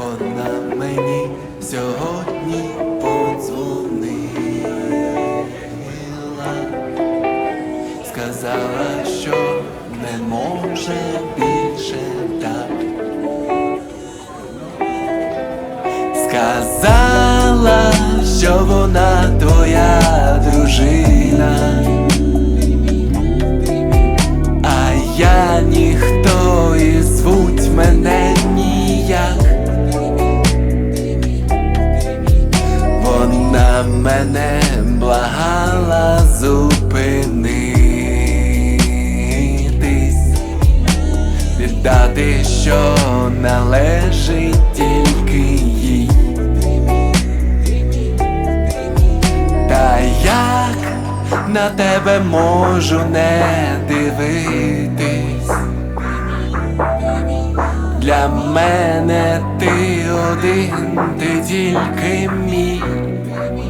вона мені сьогодні подзвонила, сказала, що не може більше так. Сказала, мене благала зупинитись, віддати, що належить тільки їй. Та як на тебе можу не дивитись? Для мене ти один, ти тільки мій.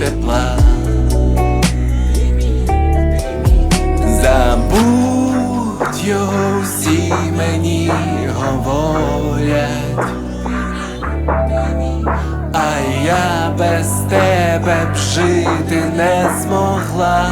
тепла. Забудь його всі мені говорять. А я без тебе б жити не змогла.